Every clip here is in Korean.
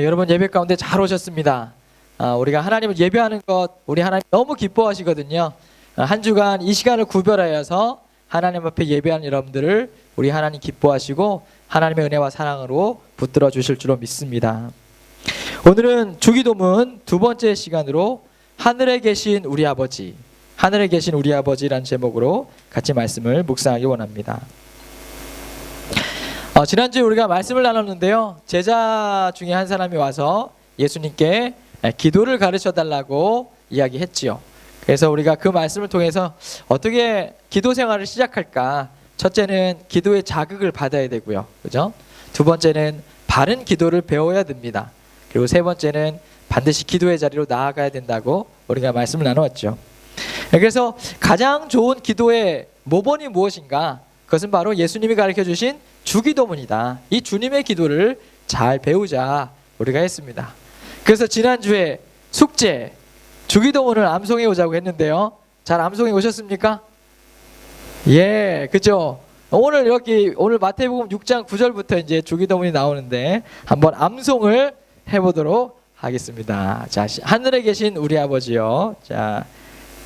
예, 여러분 예배 가운데 잘 오셨습니다. 아, 우리가 하나님을 예배하는 것, 우리 하나님 너무 기뻐하시거든요. 아, 한 주간 이 시간을 구별하여서 하나님 앞에 예배하는 여러분들을 우리 하나님 기뻐하시고 하나님의 은혜와 사랑으로 붙들어 주실 줄로 믿습니다. 오늘은 주기도문 두 번째 시간으로 하늘에 계신 우리 아버지, 하늘에 계신 우리 아버지라는 제목으로 같이 말씀을 묵상하기 원합니다. 어, 지난주에 우리가 말씀을 나눴는데요. 제자 중에 한 사람이 와서 예수님께 에, 기도를 가르쳐 달라고 이야기했지요. 그래서 우리가 그 말씀을 통해서 어떻게 기도 생활을 시작할까? 첫째는 기도의 자극을 받아야 되고요. 그죠? 두 번째는 바른 기도를 배워야 됩니다. 그리고 세 번째는 반드시 기도의 자리로 나아가야 된다고 우리가 말씀을 나누었죠. 그래서 가장 좋은 기도의 모본이 무엇인가? 그것은 바로 예수님이 가르쳐 주신 주기도문이다. 이 주님의 기도를 잘 배우자 우리가 했습니다. 그래서 지난주에 숙제 주기도문을 암송해 오자고 했는데요. 잘 암송해 오셨습니까? 예, 그죠. 오늘 여기 오늘 마태복음 6장 9절부터 이제 주기도문이 나오는데 한번 암송을 해 보도록 하겠습니다. 자, 시- 하늘에 계신 우리 아버지요. 자,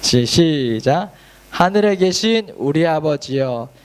시, 시작. 하늘에 계신 우리 아버지여,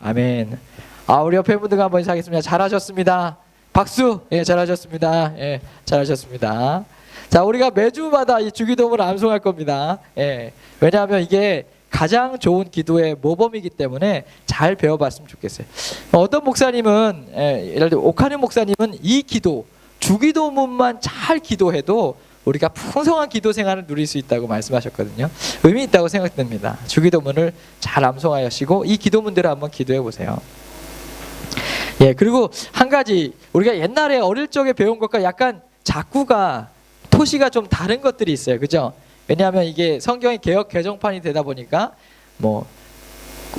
아멘. 아 우리 옆에 분들과 한번 인사하겠습니다. 잘하셨습니다. 박수. 예 잘하셨습니다. 예 잘하셨습니다. 자 우리가 매주마다 이 주기도문을 암송할 겁니다. 예 왜냐하면 이게 가장 좋은 기도의 모범이기 때문에 잘 배워봤으면 좋겠어요. 어떤 목사님은 예, 예를 들어 옥하는 목사님은 이 기도 주기도문만 잘 기도해도 우리가 풍성한 기도 생활을 누릴 수 있다고 말씀하셨거든요. 의미 있다고 생각됩니다. 주기도문을 잘 암송하시고 이 기도문대로 한번 기도해 보세요. 예 그리고 한 가지 우리가 옛날에 어릴 적에 배운 것과 약간 작구가 토시가 좀 다른 것들이 있어요. 그죠? 왜냐하면 이게 성경이 개혁 개정판이 되다 보니까 뭐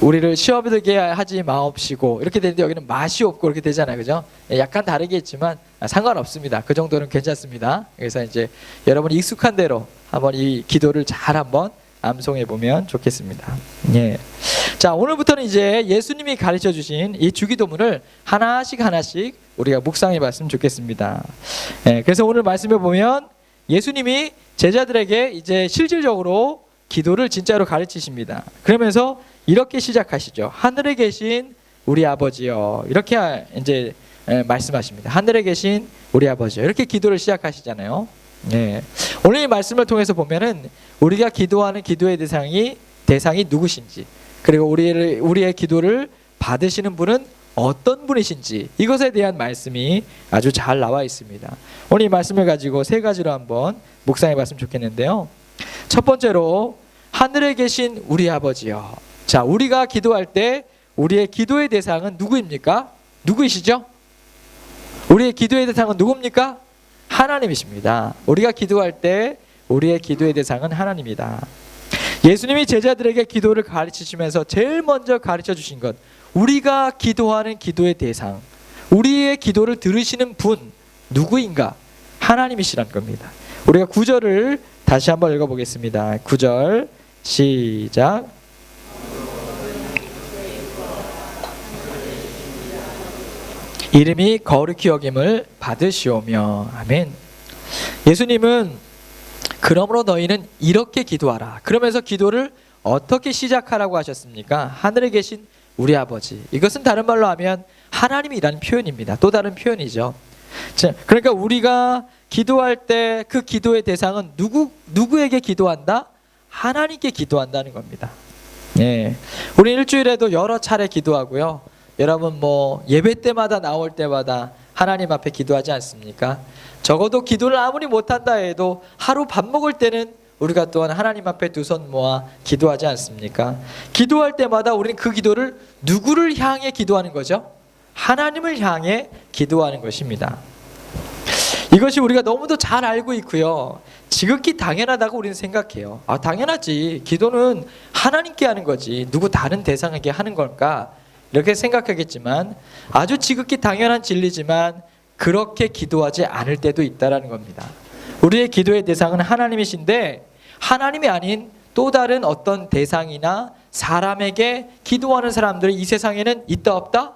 우리를 시험에 들게 하지 마옵시고 이렇게 되는데 여기는 맛이 없고 이렇게 되잖아요. 그죠? 예, 약간 다르게 했지만 아, 상관없습니다. 그 정도는 괜찮습니다. 그래서 이제 여러분이 익숙한 대로 한번 이 기도를 잘 한번 암송해 보면 좋겠습니다. 예. 자, 오늘부터는 이제 예수님이 가르쳐 주신 이 주기도문을 하나씩 하나씩 우리가 묵상해 봤으면 좋겠습니다. 예, 그래서 오늘 말씀해 보면 예수님이 제자들에게 이제 실질적으로 기도를 진짜로 가르치십니다. 그러면서 이렇게 시작하시죠. 하늘에 계신 우리 아버지요. 이렇게 이제 에, 말씀하십니다. 하늘에 계신 우리 아버지요. 이렇게 기도를 시작하시잖아요. 네. 오늘 이 말씀을 통해서 보면은 우리가 기도하는 기도의 대상이 대상이 누구신지 그리고 우리를 우리의 기도를 받으시는 분은 어떤 분이신지 이것에 대한 말씀이 아주 잘 나와 있습니다. 오늘 이 말씀을 가지고 세 가지로 한번 묵상해 봤으면 좋겠는데요. 첫 번째로 하늘에 계신 우리 아버지요. 자, 우리가 기도할 때 우리의 기도의 대상은 누구입니까? 누구이시죠? 우리의 기도의 대상은 누굽니까? 하나님이십니다. 우리가 기도할 때 우리의 기도의 대상은 하나님이다. 예수님이 제자들에게 기도를 가르치시면서 제일 먼저 가르쳐 주신 것 우리가 기도하는 기도의 대상 우리의 기도를 들으시는 분 누구인가? 하나님이시란 겁니다. 우리가 구절을 다시 한번 읽어보겠습니다. 구절 시작. 이름이 거룩히 여김을 받으시오며 아멘. 예수님은 그러므로 너희는 이렇게 기도하라. 그러면서 기도를 어떻게 시작하라고 하셨습니까? 하늘에 계신 우리 아버지. 이것은 다른 말로 하면 하나님이라는 표현입니다. 또 다른 표현이죠. 자, 그러니까 우리가 기도할 때 그 기도의 대상은 누구 누구에게 기도한다? 하나님께 기도한다는 겁니다. 예. 우리 일주일에도 여러 차례 기도하고요. 여러분 뭐 예배 때마다 나올 때마다 하나님 앞에 기도하지 않습니까? 적어도 기도를 아무리 못한다 해도 하루 밥 먹을 때는 우리가 또한 하나님 앞에 두 손 모아 기도하지 않습니까? 기도할 때마다 우리는 그 기도를 누구를 향해 기도하는 거죠? 하나님을 향해 기도하는 것입니다. 이것이 우리가 너무도 잘 알고 있고요. 지극히 당연하다고 우리는 생각해요. 아, 당연하지. 기도는 하나님께 하는 거지. 누구 다른 대상에게 하는 걸까? 이렇게 생각하겠지만 아주 지극히 당연한 진리지만 그렇게 기도하지 않을 때도 있다라는 겁니다. 우리의 기도의 대상은 하나님이신데 하나님이 아닌 또 다른 어떤 대상이나 사람에게 기도하는 사람들이 이 세상에는 있다 없다?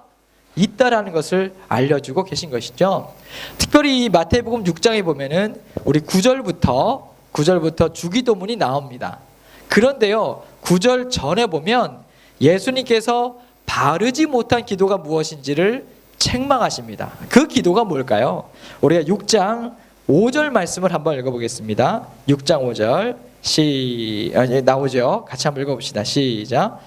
있다라는 것을 알려주고 계신 것이죠. 특별히 이 마태복음 6장에 보면은 우리 9절부터 9절부터 주기도문이 나옵니다. 그런데요, 9절 전에 보면 예수님께서 바르지 못한 기도가 무엇인지를 책망하십니다. 그 기도가 뭘까요? 우리가 6장 5절 말씀을 한번 읽어보겠습니다. 6장 5절 시 아, 예, 나오죠. 같이 한번 읽어봅시다. 시작.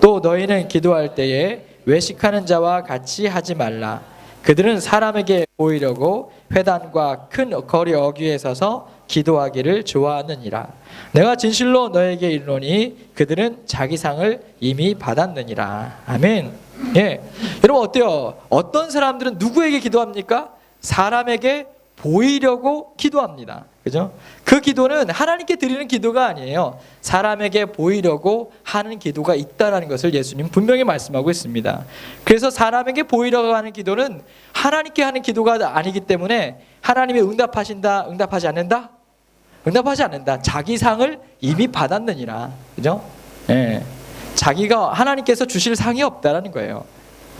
또 너희는 기도할 때에 외식하는 자와 같이 하지 말라. 그들은 사람에게 보이려고 회단과 큰 거리 어귀에 서서 기도하기를 좋아하느니라. 내가 진실로 너에게 이르노니 그들은 자기 상을 이미 받았느니라. 아멘. 예. 여러분 어때요? 어떤 사람들은 누구에게 기도합니까? 사람에게 보이려고 기도합니다. 그죠? 그 기도는 하나님께 드리는 기도가 아니에요. 사람에게 보이려고 하는 기도가 있다라는 것을 예수님 분명히 말씀하고 있습니다. 그래서 사람에게 보이려고 하는 기도는 하나님께 하는 기도가 아니기 때문에 하나님이 응답하신다, 응답하지 않는다? 응답하지 않는다. 자기 상을 이미 받았느니라. 그죠? 예. 자기가 하나님께서 주실 상이 없다라는 거예요.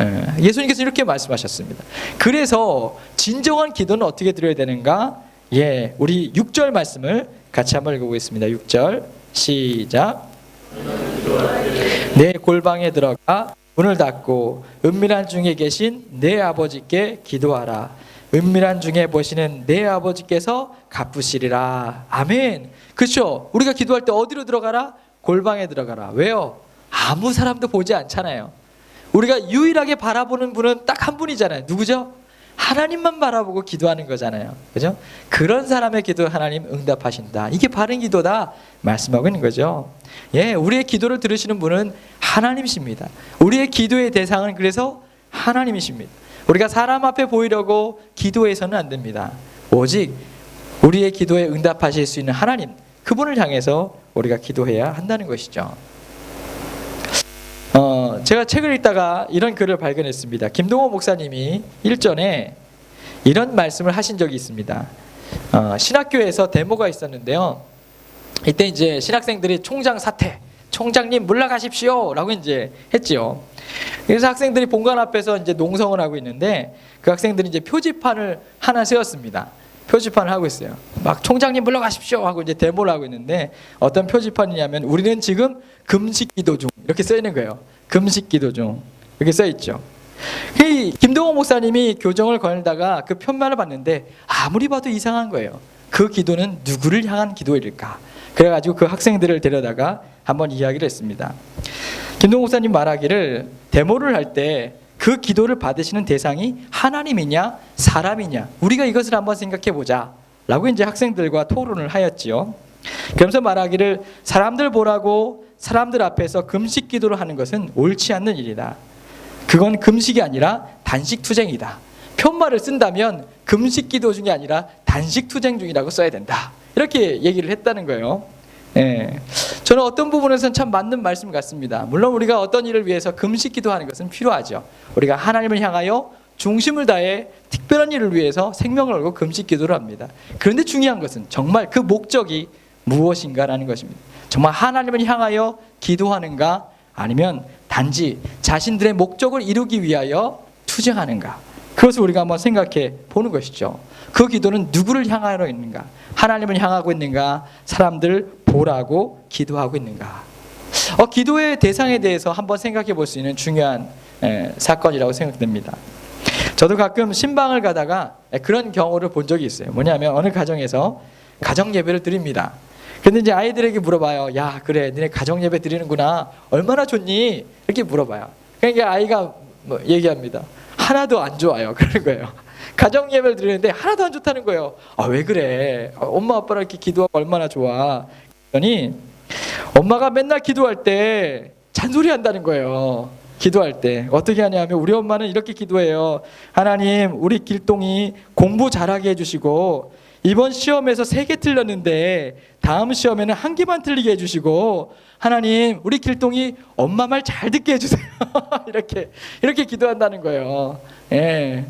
예. 예수님께서 이렇게 말씀하셨습니다. 그래서 진정한 기도는 어떻게 드려야 되는가? 예, 우리 6절 말씀을 같이 한번 읽어보겠습니다. 6절 시작. 내 골방에 들어가 문을 닫고 은밀한 중에 계신 내 아버지께 기도하라. 은밀한 중에 보시는 내 아버지께서 갚으시리라. 아멘. 그렇죠. 우리가 기도할 때 어디로 들어가라? 골방에 들어가라. 왜요? 아무 사람도 보지 않잖아요. 우리가 유일하게 바라보는 분은 딱 한 분이잖아요. 누구죠? 하나님만 바라보고 기도하는 거잖아요. 그죠? 그런 사람의 기도 하나님 응답하신다. 이게 바른 기도다 말씀하고 있는 거죠. 예, 우리의 기도를 들으시는 분은 하나님이십니다. 우리의 기도의 대상은 그래서 하나님이십니다. 우리가 사람 앞에 보이려고 기도해서는 안 됩니다. 오직 우리의 기도에 응답하실 수 있는 하나님, 그분을 향해서 우리가 기도해야 한다는 것이죠. 어, 제가 책을 읽다가 이런 글을 발견했습니다. 김동호 목사님이 일전에 이런 말씀을 하신 적이 있습니다. 어, 신학교에서 데모가 있었는데요. 이때 이제 신학생들이 총장 사퇴, 총장님 물러가십시오라고 이제 했지요. 그래서 학생들이 본관 앞에서 이제 농성을 하고 있는데 그 학생들이 이제 표지판을 하나 세웠습니다. 표지판을 하고 있어요. 막 총장님 물러가십시오 하고 이제 데모를 하고 있는데 어떤 표지판이냐면 우리는 지금 금식 기도 중 이렇게 써 있는 거예요. 금식 기도 중 이렇게 써 있죠. 이 김동호 목사님이 교정을 거닐다가 그 편만을 봤는데 아무리 봐도 이상한 거예요. 그 기도는 누구를 향한 기도일까? 그래가지고 그 학생들을 데려다가 한번 이야기를 했습니다. 김동호 목사님 말하기를 데모를 할 때 그 기도를 받으시는 대상이 하나님이냐 사람이냐 우리가 이것을 한번 생각해 보자. 라고 이제 학생들과 토론을 하였지요. 그러면서 말하기를 사람들 보라고 사람들 앞에서 금식 기도를 하는 것은 옳지 않는 일이다. 그건 금식이 아니라 단식 투쟁이다. 편말을 쓴다면 금식 기도 중이 아니라 단식 투쟁 중이라고 써야 된다. 이렇게 얘기를 했다는 거예요. 예. 저는 어떤 부분에서는 참 맞는 말씀 같습니다. 물론 우리가 어떤 일을 위해서 금식 기도하는 것은 필요하죠. 우리가 하나님을 향하여 중심을 다해 특별한 일을 위해서 생명을 걸고 금식 기도를 합니다. 그런데 중요한 것은 정말 그 목적이 무엇인가라는 것입니다. 정말 하나님을 향하여 기도하는가 아니면 단지 자신들의 목적을 이루기 위하여 투쟁하는가 그것을 우리가 한번 생각해 보는 것이죠. 그 기도는 누구를 향하여 있는가? 하나님을 향하고 있는가? 사람들 보라고 기도하고 있는가? 어, 기도의 대상에 대해서 한번 생각해 볼 수 있는 중요한 에, 사건이라고 생각됩니다. 저도 가끔 신방을 가다가 그런 경우를 본 적이 있어요. 뭐냐면 어느 가정에서 가정 예배를 드립니다. 근데 이제 아이들에게 물어봐요. 야, 그래, 니네 가정 예배 드리는구나. 얼마나 좋니? 이렇게 물어봐요. 그러니까 아이가 뭐 얘기합니다. 하나도 안 좋아요. 그런 거예요. 가정 예배를 드리는데 하나도 안 좋다는 거예요. 아, 왜 그래? 아, 엄마 아빠랑 이렇게 기도하고 얼마나 좋아? 그러니 엄마가 맨날 기도할 때 잔소리 한다는 거예요. 기도할 때 어떻게 하냐면 우리 엄마는 이렇게 기도해요. 하나님, 우리 길동이 공부 잘하게 해 주시고 이번 시험에서 세 개 틀렸는데 다음 시험에는 한 개만 틀리게 해주시고 하나님, 우리 길동이 엄마 말 잘 듣게 해주세요. 이렇게 이렇게 기도한다는 거예요. 예.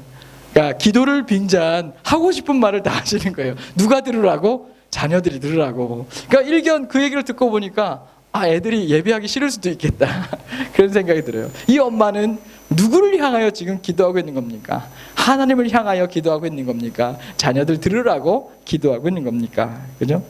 그러니까 기도를 빙잔 하고 싶은 말을 다 하시는 거예요. 누가 들으라고? 자녀들이 들으라고. 그러니까 일견 그 얘기를 듣고 보니까 아 애들이 예배하기 싫을 수도 있겠다 그런 생각이 들어요. 이 엄마는 누구를 향하여 지금 기도하고 있는 겁니까? 하나님을 향하여 기도하고 있는 겁니까? 자녀들 들으라고 기도하고 있는 겁니까? 그죠?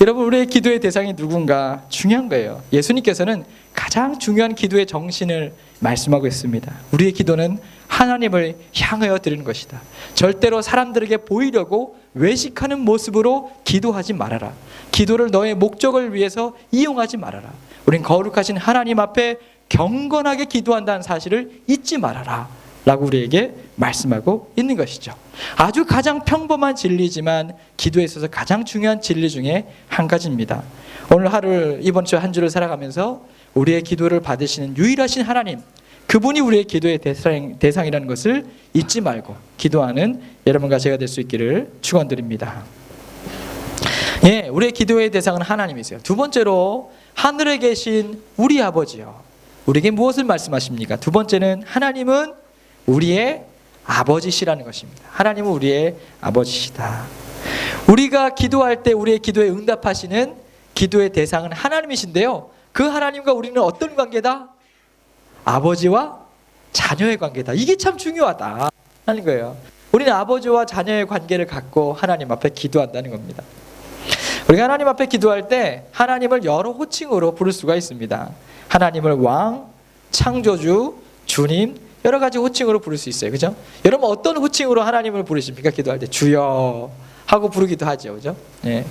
여러분 우리의 기도의 대상이 누군가 중요한 거예요. 예수님께서는 가장 중요한 기도의 정신을 말씀하고 있습니다. 우리의 기도는 하나님을 향하여 드리는 것이다. 절대로 사람들에게 보이려고 외식하는 모습으로 기도하지 말아라. 기도를 너의 목적을 위해서 이용하지 말아라. 우린 거룩하신 하나님 앞에 경건하게 기도한다는 사실을 잊지 말아라. 라고 우리에게 말씀하고 있는 것이죠. 아주 가장 평범한 진리지만 기도에 있어서 가장 중요한 진리 중에 한 가지입니다. 오늘 하루 이번 주 한 주를 살아가면서 우리의 기도를 받으시는 유일하신 하나님 그분이 우리의 기도의 대상, 대상이라는 것을 잊지 말고 기도하는 여러분과 제가 될 수 있기를 축원드립니다. 예, 우리의 기도의 대상은 하나님이세요. 두 번째로 하늘에 계신 우리 아버지요. 우리에게 무엇을 말씀하십니까? 두 번째는 하나님은 우리의 아버지시라는 것입니다. 하나님은 우리의 아버지시다. 우리가 기도할 때 우리의 기도에 응답하시는 기도의 대상은 하나님이신데요. 그 하나님과 우리는 어떤 관계다? 아버지와 자녀의 관계다. 이게 참 중요하다. 하는 거예요. 우리는 아버지와 자녀의 관계를 갖고 하나님 앞에 기도한다는 겁니다. 우리가 하나님 앞에 기도할 때 하나님을 여러 호칭으로 부를 수가 있습니다. 하나님을 왕, 창조주, 주님 여러 가지 호칭으로 부를 수 있어요. 그죠? 여러분 어떤 호칭으로 하나님을 부르십니까? 기도할 때 주여 하고 부르기도 하죠. 그죠? 예.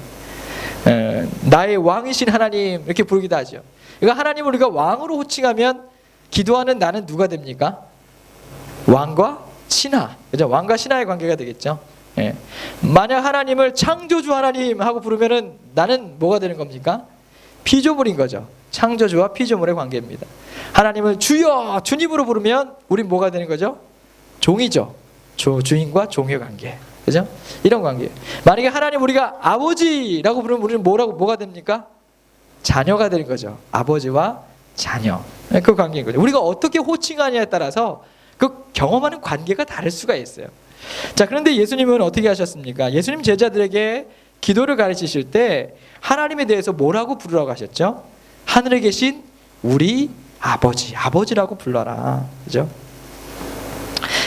에, 나의 왕이신 하나님 이렇게 부르기도 하죠. 이거 하나님을 우리가 왕으로 호칭하면 기도하는 나는 누가 됩니까? 왕과 신하. 그죠? 왕과 신하의 관계가 되겠죠. 예. 만약 하나님을 창조주 하나님 하고 부르면은 나는 뭐가 되는 겁니까? 피조물인 거죠. 창조주와 피조물의 관계입니다. 하나님을 주여 주님으로 부르면 우린 뭐가 되는 거죠? 종이죠. 주, 주인과 종의 관계. 그죠? 이런 관계. 만약에 하나님 우리가 아버지라고 부르면 우리는 뭐라고 뭐가 됩니까? 자녀가 되는 거죠. 아버지와 자녀. 네, 그 관계인 거죠. 우리가 어떻게 호칭하냐에 따라서 그 경험하는 관계가 다를 수가 있어요. 자, 그런데 예수님은 어떻게 하셨습니까? 예수님 제자들에게 기도를 가르치실 때 하나님에 대해서 뭐라고 부르라고 하셨죠? 하늘에 계신 우리 아버지, 아버지라고 불러라. 그죠?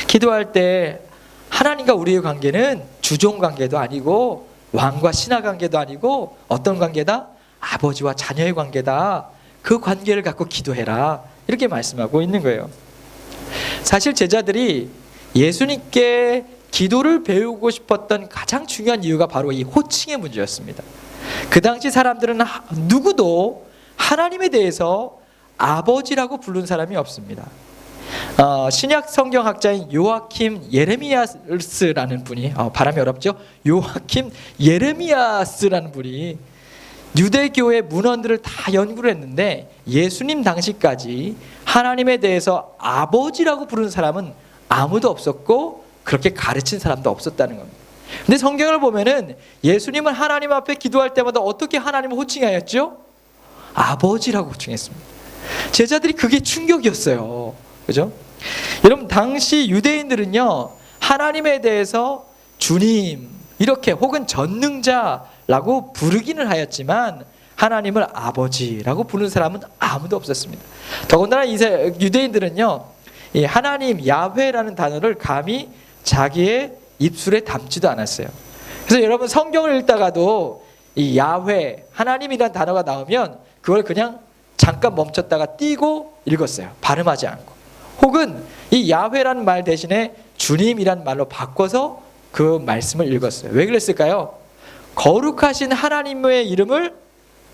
기도할 때 하나님과 우리의 관계는 주종 관계도 아니고 왕과 신하 관계도 아니고 어떤 관계다? 아버지와 자녀의 관계다. 그 관계를 갖고 기도해라. 이렇게 말씀하고 있는 거예요. 사실 제자들이 예수님께 기도를 배우고 싶었던 가장 중요한 이유가 바로 이 호칭의 문제였습니다. 그 당시 사람들은 누구도 하나님에 대해서 아버지라고 부른 사람이 없습니다. 어, 신약 성경학자인 요아킴 예레미야스라는 분이 어, 발음이 어렵죠. 요아킴 예레미야스라는 분이 유대교의 문헌들을 다 연구를 했는데 예수님 당시까지 하나님에 대해서 아버지라고 부르는 사람은 아무도 없었고 그렇게 가르친 사람도 없었다는 겁니다. 근데 성경을 보면은 예수님은 하나님 앞에 기도할 때마다 어떻게 하나님을 호칭하였죠? 아버지라고 호칭했습니다. 제자들이 그게 충격이었어요. 그죠? 여러분 당시 유대인들은요 하나님에 대해서 주님 이렇게 혹은 전능자라고 부르기는 하였지만 하나님을 아버지라고 부르는 사람은 아무도 없었습니다. 더군다나 이세 유대인들은요 이 하나님 야훼라는 단어를 감히 자기의 입술에 담지도 않았어요. 그래서 여러분 성경을 읽다가도 이 야훼 하나님이란 단어가 나오면 그걸 그냥 잠깐 멈췄다가 띄고 읽었어요. 발음하지 않고. 혹은 이 야훼라는 말 대신에 주님이란 말로 바꿔서 그 말씀을 읽었어요. 왜 그랬을까요? 거룩하신 하나님의 이름을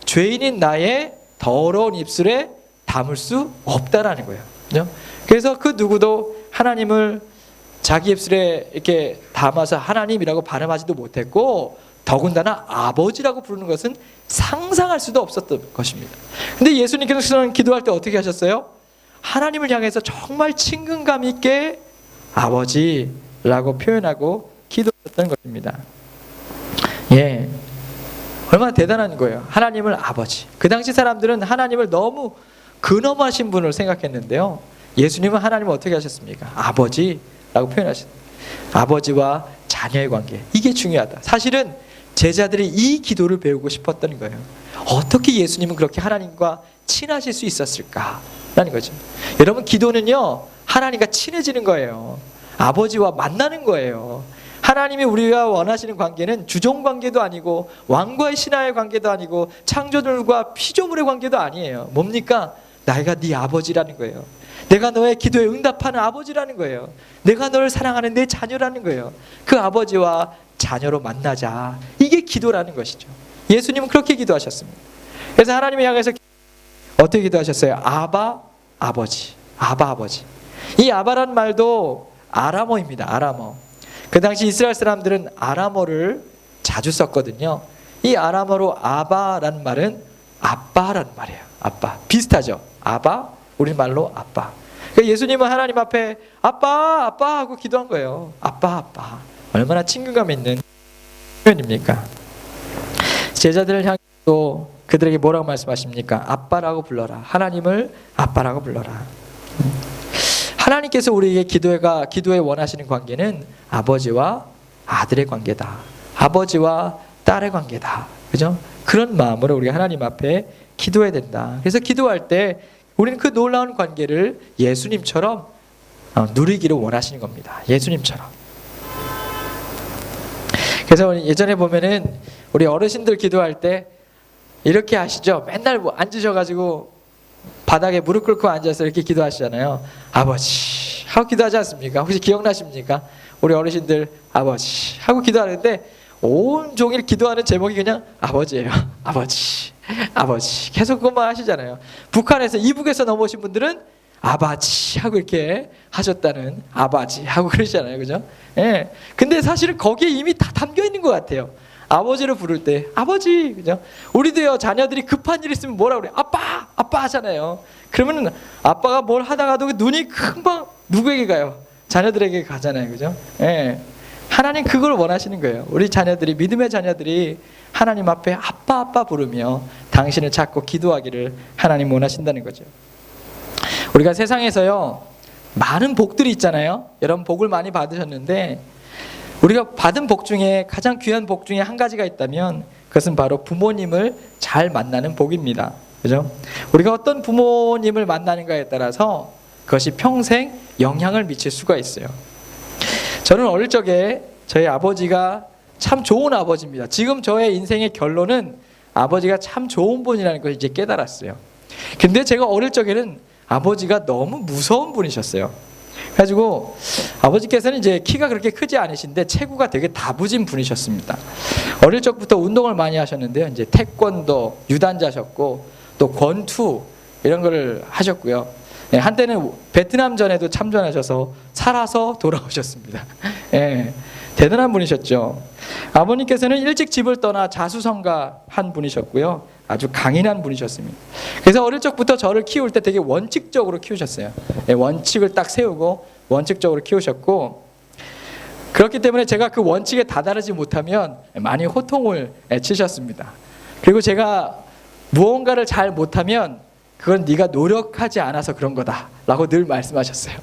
죄인인 나의 더러운 입술에 담을 수 없다라는 거예요. 그래서 그 누구도 하나님을 자기 입술에 이렇게 담아서 하나님이라고 발음하지도 못했고 더군다나 아버지라고 부르는 것은 상상할 수도 없었던 것입니다. 근데 예수님께서는 기도할 때 어떻게 하셨어요? 하나님을 향해서 정말 친근감 있게 아버지라고 표현하고 기도했던 것입니다. 예. 얼마나 대단한 거예요. 하나님을 아버지. 그 당시 사람들은 하나님을 너무 근엄하신 분을 생각했는데요. 예수님은 하나님을 어떻게 하셨습니까? 아버지라고 표현하셨습니다. 아버지와 자녀의 관계. 이게 중요하다. 사실은 제자들이 이 기도를 배우고 싶었던 거예요. 어떻게 예수님은 그렇게 하나님과 친하실 수 있었을까라는 거죠. 여러분 기도는요 하나님과 친해지는 거예요. 아버지와 만나는 거예요. 하나님이 우리가 원하시는 관계는 주종 관계도 아니고 왕과의 신하의 관계도 아니고 창조들과 피조물의 관계도 아니에요. 뭡니까? 나가 네 아버지라는 거예요. 내가 너의 기도에 응답하는 아버지라는 거예요. 내가 너를 사랑하는 내 자녀라는 거예요. 그 아버지와 자녀로 만나자. 이게 기도라는 것이죠. 예수님은 그렇게 기도하셨습니다. 그래서 하나님을 향해서 어떻게 기도하셨어요? 아바 아버지. 아바 아버지. 이 아바란 말도 아람어입니다. 아람어. 그 당시 이스라엘 사람들은 아람어를 자주 썼거든요. 이 아람어로 아바라는 말은 아빠라는 말이에요. 아빠. 비슷하죠. 아바 우리말로 아빠. 그러니까 예수님은 하나님 앞에 아빠 아빠 하고 기도한 거예요. 아빠 아빠. 얼마나 친근감 있는 표현입니까? 제자들을 향해 또 그들에게 뭐라고 말씀하십니까? 아빠라고 불러라. 하나님을 아빠라고 불러라. 하나님께서 우리에게 기도가 기도에 원하시는 관계는 아버지와 아들의 관계다. 아버지와 딸의 관계다. 그죠? 그런 마음으로 우리가 하나님 앞에 기도해야 된다. 그래서 기도할 때 우리는 그 놀라운 관계를 예수님처럼 어, 누리기를 원하시는 겁니다. 예수님처럼. 그래서 예전에 보면은 우리 어르신들 기도할 때 이렇게 하시죠. 맨날 뭐 앉으셔가지고 바닥에 무릎 꿇고 앉아서 이렇게 기도하시잖아요. 아버지 하고 기도하지 않습니까? 혹시 기억나십니까? 우리 어르신들 아버지 하고 기도하는데 온 종일 기도하는 제목이 그냥 아버지예요. 아버지, 아버지 계속 그것만 하시잖아요. 북한에서 이북에서 넘어오신 분들은 아바지 하고 이렇게 하셨다는 아바지 하고 그러시잖아요, 그죠? 예. 근데 사실은 거기에 이미 다 담겨 있는 것 같아요. 아버지를 부를 때 아버지 그죠? 우리도요 자녀들이 급한 일 있으면 뭐라 그래? 아빠 아빠 하잖아요. 그러면 아빠가 뭘 하다가도 그 눈이 금방 누구에게 가요? 자녀들에게 가잖아요, 그죠? 예. 하나님 그걸 원하시는 거예요. 우리 자녀들이 믿음의 자녀들이 하나님 앞에 아빠 아빠 부르며 당신을 찾고 기도하기를 하나님 원하신다는 거죠. 우리가 세상에서요 많은 복들이 있잖아요. 여러분 복을 많이 받으셨는데 우리가 받은 복 중에 가장 귀한 복 중에 한 가지가 있다면 그것은 바로 부모님을 잘 만나는 복입니다. 그죠? 우리가 어떤 부모님을 만나는가에 따라서 그것이 평생 영향을 미칠 수가 있어요. 저는 어릴 적에 저희 아버지가 참 좋은 아버지입니다. 지금 저의 인생의 결론은 아버지가 참 좋은 분이라는 것을 이제 깨달았어요. 근데 제가 어릴 적에는 아버지가 너무 무서운 분이셨어요. 그래가지고 아버지께서는 이제 키가 그렇게 크지 않으신데 체구가 되게 다부진 분이셨습니다. 어릴 적부터 운동을 많이 하셨는데요. 이제 태권도 유단자셨고 또 권투 이런 거를 하셨고요. 예, 한때는 베트남 전에도 참전하셔서 살아서 돌아오셨습니다. 예, 대단한 분이셨죠. 아버님께서는 일찍 집을 떠나 자수성가한 분이셨고요. 아주 강인한 분이셨습니다. 그래서 어릴 적부터 저를 키울 때 되게 원칙적으로 키우셨어요. 예, 원칙을 딱 세우고 원칙적으로 키우셨고 그렇기 때문에 제가 그 원칙에 다다르지 못하면 많이 호통을 예, 치셨습니다. 그리고 제가 무언가를 잘 못하면 그건 네가 노력하지 않아서 그런 거다라고 늘 말씀하셨어요.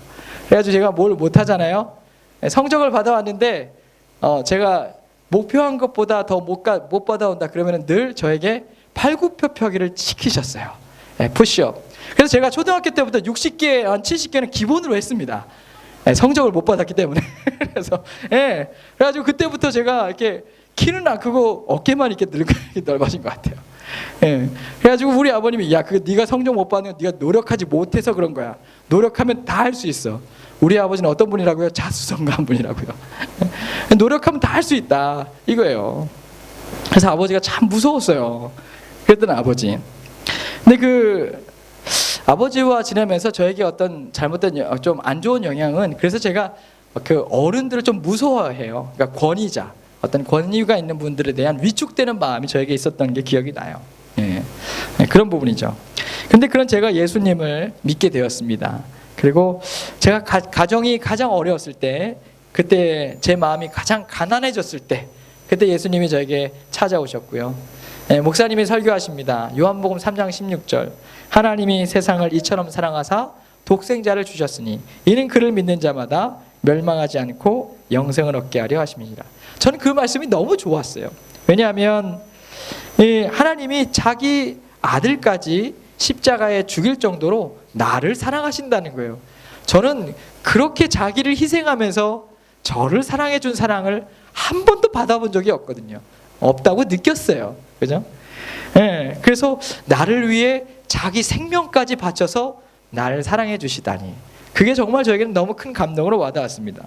그래가지고 제가 뭘 못하잖아요. 예, 성적을 받아왔는데 어, 제가 목표한 것보다 더못 받아온다 그러면 늘 저에게 팔굽혀펴기를 시키셨어요. 예, 푸시업. 그래서 제가 초등학교 때부터 60개, 한 70개는 기본으로 했습니다. 예, 성적을 못 받았기 때문에. 그래서 예, 그래가지고 그때부터 제가 이렇게 키는 안 크고 어깨만 이렇게 늙, 넓어진 것 같아요. 예, 그래가지고 우리 아버님이 야, 그 네가 성적 못 받는 건 네가 노력하지 못해서 그런 거야. 노력하면 다 할 수 있어. 우리 아버지는 어떤 분이라고요? 자수성가한 분이라고요. 노력하면 다 할 수 있다 이거예요. 그래서 아버지가 참 무서웠어요. 그랬던 아버지. 근데 그 아버지와 지내면서 저에게 어떤 잘못된 좀 안 좋은 영향은 그래서 제가 그 어른들을 좀 무서워해요. 그러니까 권위자, 어떤 권위가 있는 분들에 대한 위축되는 마음이 저에게 있었던 게 기억이 나요. 예. 네, 그런 부분이죠. 근데 그런 제가 예수님을 믿게 되었습니다. 그리고 제가 가, 가 정이 가장 어려웠을 때, 그때 제 마음이 가장 가난해졌을 때, 그때 예수님이 저에게 찾아오셨고요. 예, 목사님이 설교하십니다. 요한복음 3장 16절. 하나님이 세상을 이처럼 사랑하사 독생자를 주셨으니 이는 그를 믿는 자마다 멸망하지 않고 영생을 얻게 하려 하심이니라. 저는 그 말씀이 너무 좋았어요. 왜냐하면 이 하나님이 자기 아들까지 십자가에 죽일 정도로 나를 사랑하신다는 거예요. 저는 그렇게 자기를 희생하면서 저를 사랑해 준 사랑을 한 번도 받아본 적이 없거든요. 없다고 느꼈어요. 그죠? 예. 그래서 나를 위해 자기 생명까지 바쳐서 나를 사랑해 주시다니. 그게 정말 저에게는 너무 큰 감동으로 와닿았습니다.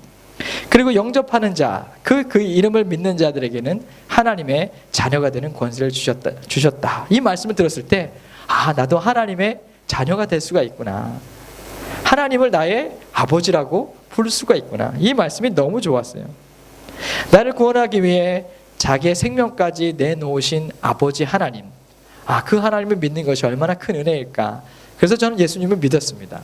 그리고 영접하는 자, 그, 그 이름을 믿는 자들에게는 하나님의 자녀가 되는 권세를 주셨다, 주셨다. 이 말씀을 들었을 때, 아, 나도 하나님의 자녀가 될 수가 있구나. 하나님을 나의 아버지라고 부를 수가 있구나. 이 말씀이 너무 좋았어요. 나를 구원하기 위해 자기의 생명까지 내놓으신 아버지 하나님. 아, 그 하나님을 믿는 것이 얼마나 큰 은혜일까. 그래서 저는 예수님을 믿었습니다.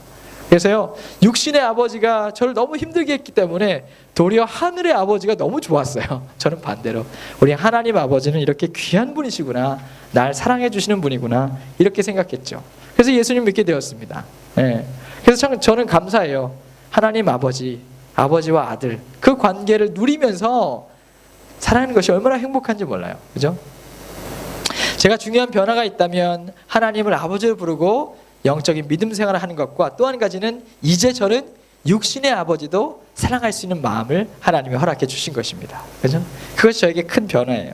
그래서요, 육신의 아버지가 저를 너무 힘들게 했기 때문에 도리어 하늘의 아버지가 너무 좋았어요. 저는 반대로. 우리 하나님 아버지는 이렇게 귀한 분이시구나. 날 사랑해 주시는 분이구나. 이렇게 생각했죠. 그래서 예수님 믿게 되었습니다. 예. 그래서 참 저는 감사해요. 하나님 아버지, 아버지와 아들. 그 관계를 누리면서 살아가는 것이 얼마나 행복한지 몰라요. 그죠? 제가 중요한 변화가 있다면 하나님을 아버지로 부르고 영적인 믿음 생활을 하는 것과 또 한 가지는 이제 저는 육신의 아버지도 사랑할 수 있는 마음을 하나님이 허락해 주신 것입니다. 그죠? 그것이 저에게 큰 변화예요.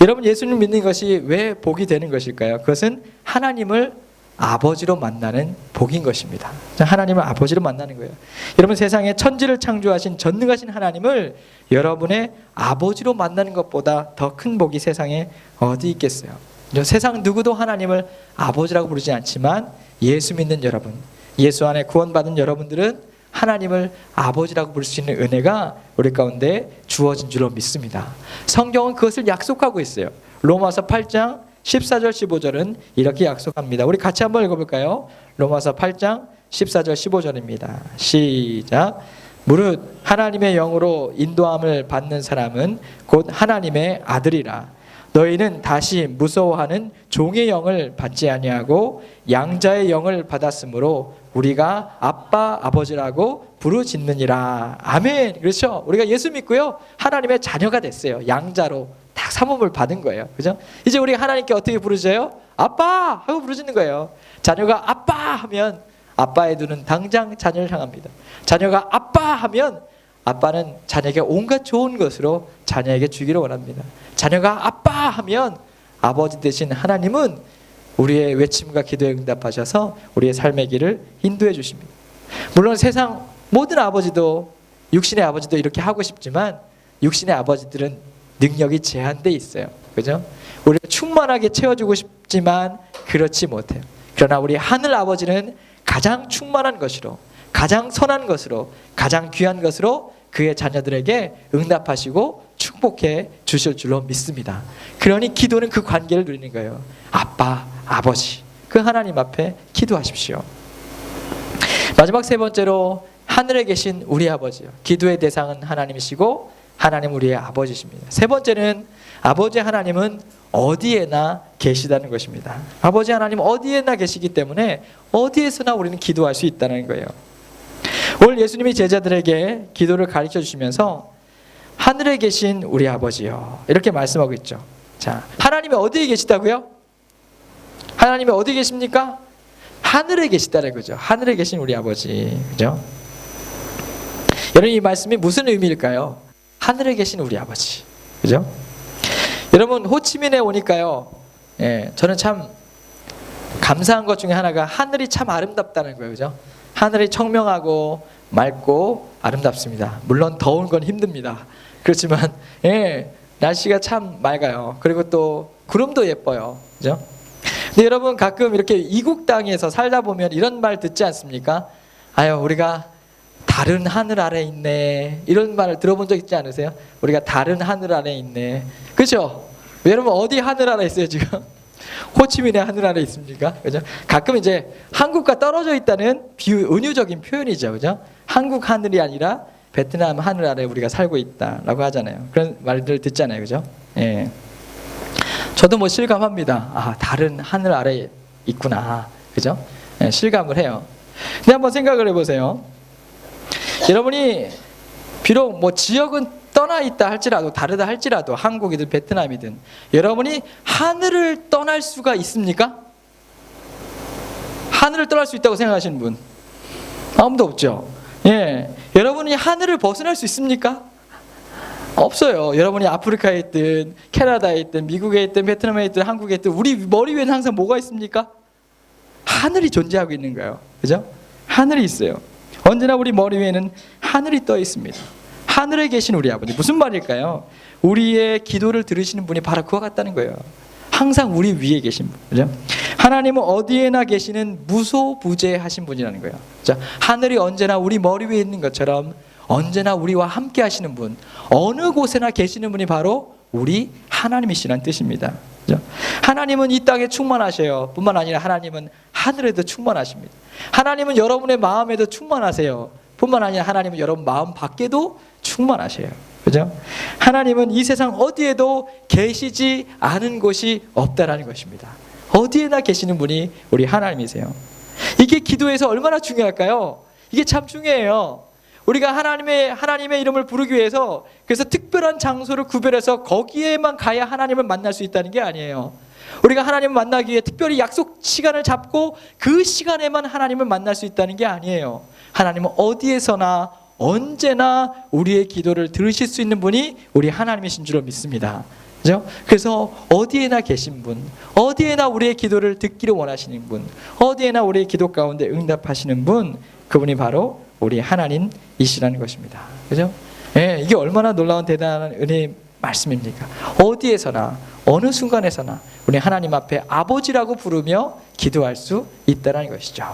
여러분 예수님 믿는 것이 왜 복이 되는 것일까요? 그것은 하나님을 아버지로 만나는 복인 것입니다. 하나님을 아버지로 만나는 거예요. 여러분 세상에 천지를 창조하신 전능하신 하나님을 여러분의 아버지로 만나는 것보다 더 큰 복이 세상에 어디 있겠어요? 세상 누구도 하나님을 아버지라고 부르지 않지만 예수 믿는 여러분, 예수 안에 구원받은 여러분들은 하나님을 아버지라고 부를 수 있는 은혜가 우리 가운데 주어진 줄로 믿습니다. 성경은 그것을 약속하고 있어요. 로마서 8장 14절 15절은 이렇게 약속합니다. 우리 같이 한번 읽어볼까요? 로마서 8장 14절 15절입니다. 시작. 무릇 하나님의 영으로 인도함을 받는 사람은 곧 하나님의 아들이라. 너희는 다시 무서워하는 종의 영을 받지 아니하고 양자의 영을 받았으므로 우리가 아빠 아버지라고 부르짖느니라. 아멘. 그렇죠? 우리가 예수 믿고요. 하나님의 자녀가 됐어요. 양자로 딱 사모를 받은 거예요. 그죠? 이제 우리 하나님께 어떻게 부르져요? 아빠 하고 부르짖는 거예요. 자녀가 아빠 하면 아빠의 눈은 당장 자녀를 향합니다. 자녀가 아빠 하면 아빠는 자녀에게 온갖 좋은 것으로 자녀에게 주기를 원합니다. 자녀가 아빠 하면 아버지 되신 하나님은 우리의 외침과 기도에 응답하셔서 우리의 삶의 길을 인도해 주십니다. 물론 세상 모든 아버지도 육신의 아버지도 이렇게 하고 싶지만 육신의 아버지들은 능력이 제한돼 있어요. 그죠? 우리가 충만하게 채워주고 싶지만 그렇지 못해요. 그러나 우리 하늘 아버지는 가장 충만한 것으로 가장 선한 것으로 가장 귀한 것으로 그의 자녀들에게 응답하시고 축복해 주실 줄로 믿습니다. 그러니 기도는 그 관계를 누리는 거예요. 아빠, 아버지. 그 하나님 앞에 기도하십시오. 마지막 세 번째로 하늘에 계신 우리 아버지요. 기도의 대상은 하나님이시고 하나님 우리의 아버지십니다. 세 번째는 아버지 하나님은 어디에나 계시다는 것입니다. 아버지 하나님 어디에나 계시기 때문에 어디에서나 우리는 기도할 수 있다는 거예요. 오늘 예수님이 제자들에게 기도를 가르쳐 주시면서 하늘에 계신 우리 아버지요. 이렇게 말씀하고 있죠. 자, 하나님이 어디에 계시다고요? 하나님이 어디 계십니까? 하늘에 계시다는 거죠. 하늘에 계신 우리 아버지. 그죠? 여러분 이 말씀이 무슨 의미일까요? 하늘에 계신 우리 아버지. 그죠? 여러분 호치민에 오니까요. 예, 저는 참 감사한 것 중에 하나가 하늘이 참 아름답다는 거예요. 그죠? 하늘이 청명하고 맑고 아름답습니다. 물론 더운 건 힘듭니다. 그렇지만 예, 날씨가 참 맑아요. 그리고 또 구름도 예뻐요. 그죠? 근데 여러분 가끔 이렇게 이국 땅에서 살다 보면 이런 말 듣지 않습니까? 아유, 우리가 다른 하늘 아래 있네. 이런 말을 들어본 적 있지 않으세요? 우리가 다른 하늘 아래 있네. 그죠? 여러분 어디 하늘 아래 있어요, 지금? 호치민의 하늘 아래 있습니까? 그죠? 가끔 이제 한국과 떨어져 있다는 비유, 은유적인 표현이죠. 그죠? 한국 하늘이 아니라 베트남 하늘 아래 우리가 살고 있다라고 하잖아요. 그런 말들 듣잖아요. 그죠? 예. 저도 뭐 실감합니다. 아, 다른 하늘 아래 있구나. 그죠? 예, 실감을 해요. 근데 한번 생각을 해보세요. 여러분이 비록 뭐 지역은 떠나 있다 할지라도 다르다 할지라도 한국이든 베트남이든 여러분이 하늘을 떠날 수가 있습니까? 하늘을 떠날 수 있다고 생각하시는 분 아무도 없죠. 예, 여러분이 하늘을 벗어날 수 있습니까? 없어요. 여러분이 아프리카에 있든 캐나다에 있든 미국에 있든 베트남에 있든 한국에 있든 우리 머리 위에는 항상 뭐가 있습니까? 하늘이 존재하고 있는 거예요. 그죠? 하늘이 있어요. 언제나 우리 머리 위에는 하늘이 떠 있습니다. 하늘에 계신 우리 아버지 무슨 말일까요? 우리의 기도를 들으시는 분이 바로 그와 같다는 거예요. 항상 우리 위에 계신 분, 그죠? 하나님은 어디에나 계시는 무소부재하신 분이라는 거예요. 자, 하늘이 언제나 우리 머리 위에 있는 것처럼 언제나 우리와 함께 하시는 분, 어느 곳에나 계시는 분이 바로 우리 하나님이시라는 뜻입니다. 그죠? 하나님은 이 땅에 충만하셔요. 뿐만 아니라 하나님은 하늘에도 충만하십니다. 하나님은 여러분의 마음에도 충만하세요. 뿐만 아니라 하나님은 여러분 마음 밖에도 충만하셔요. 그죠? 하나님은 이 세상 어디에도 계시지 않은 곳이 없다라는 것입니다. 어디에나 계시는 분이 우리 하나님이세요. 이게 기도에서 얼마나 중요할까요? 이게 참 중요해요. 우리가 하나님의 하나님의 이름을 부르기 위해서 그래서 특별한 장소를 구별해서 거기에만 가야 하나님을 만날 수 있다는 게 아니에요. 우리가 하나님을 만나기 위해 특별히 약속 시간을 잡고 그 시간에만 하나님을 만날 수 있다는 게 아니에요. 하나님은 어디에서나 언제나 우리의 기도를 들으실 수 있는 분이 우리 하나님이신 줄로 믿습니다. 그죠? 그래서 어디에나 계신 분, 어디에나 우리의 기도를 듣기를 원하시는 분, 어디에나 우리의 기도 가운데 응답하시는 분, 그분이 바로 우리 하나님이시라는 것입니다. 그죠? 예, 이게 얼마나 놀라운 대단한 은혜의 말씀입니까? 어디에서나 어느 순간에서나 우리 하나님 앞에 아버지라고 부르며 기도할 수 있다는 것이죠.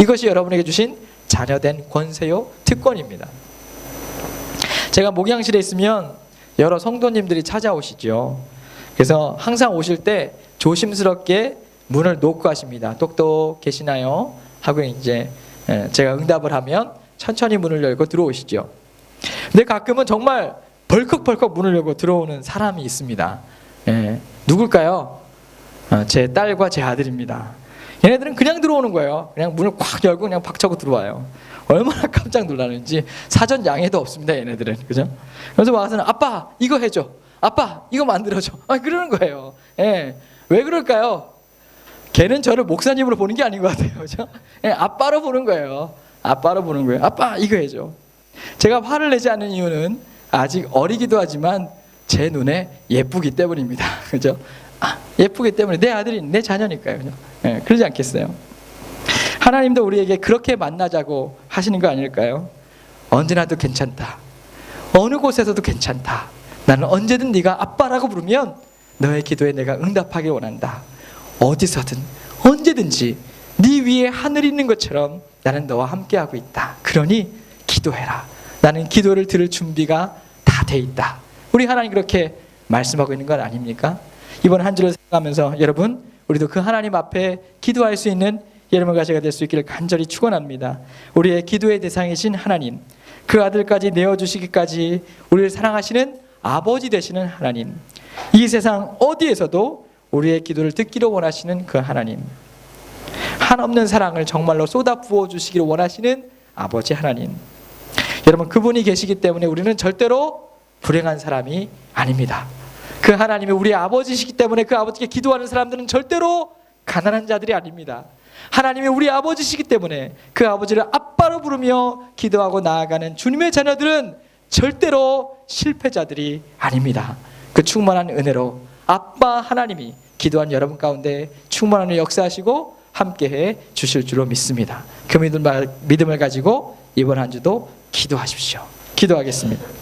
이것이 여러분에게 주신 자녀된 권세요 특권입니다. 제가 목양실에 있으면 여러 성도님들이 찾아오시죠. 그래서 항상 오실 때 조심스럽게 문을 놓고 하십니다. 똑똑 계시나요? 하고 이제 예, 제가 응답을 하면 천천히 문을 열고 들어오시죠. 근데 가끔은 정말 벌컥벌컥 문을 열고 들어오는 사람이 있습니다. 예, 누굴까요? 어, 제 딸과 제 아들입니다. 얘네들은 그냥 들어오는 거예요. 그냥 문을 꽉 열고 그냥 박차고 들어와요. 얼마나 깜짝 놀라는지 사전 양해도 없습니다. 얘네들은 그죠? 그래서 와서는 아빠 이거 해줘. 아빠 이거 만들어줘. 아 그러는 거예요. 예, 왜 그럴까요? 걔는 저를 목사님으로 보는 게 아닌 것 같아요. 그죠? 예, 아빠로 보는 거예요. 아빠로 보는 거예요. 아빠 이거 해줘. 제가 화를 내지 않는 이유는 아직 어리기도 하지만 제 눈에 예쁘기 때문입니다. 그죠? 아, 예쁘기 때문에 내 아들이 내 자녀니까요. 그죠? 예, 그러지 않겠어요? 하나님도 우리에게 그렇게 만나자고 하시는 거 아닐까요? 언제나도 괜찮다. 어느 곳에서도 괜찮다. 나는 언제든 네가 아빠라고 부르면 너의 기도에 내가 응답하길 원한다. 어디서든 언제든지 네 위에 하늘이 있는 것처럼 나는 너와 함께하고 있다. 그러니 기도해라. 나는 기도를 들을 준비가 다 돼 있다. 우리 하나님 그렇게 말씀하고 있는 건 아닙니까? 이번 한 주를 생각하면서 여러분 우리도 그 하나님 앞에 기도할 수 있는 여러분과 제가 될 수 있기를 간절히 축원합니다. 우리의 기도의 대상이신 하나님, 그 아들까지 내어 주시기까지 우리를 사랑하시는 아버지 되시는 하나님. 이 세상 어디에서도 우리의 기도를 듣기를 원하시는 그 하나님. 한없는 사랑을 정말로 쏟아 부어 주시기를 원하시는 아버지 하나님. 여러분 그분이 계시기 때문에 우리는 절대로 불행한 사람이 아닙니다. 그 하나님이 우리 아버지시기 때문에 그 아버지께 기도하는 사람들은 절대로 가난한 자들이 아닙니다. 하나님이 우리 아버지시기 때문에 그 아버지를 아빠로 부르며 기도하고 나아가는 주님의 자녀들은 절대로 실패자들이 아닙니다. 그 충만한 은혜로 아빠 하나님이 기도한 여러분 가운데 충만한 역사하시고 함께해 주실 줄로 믿습니다. 그 믿음을 가지고 이번 한 주도 기도하십시오. 기도하겠습니다.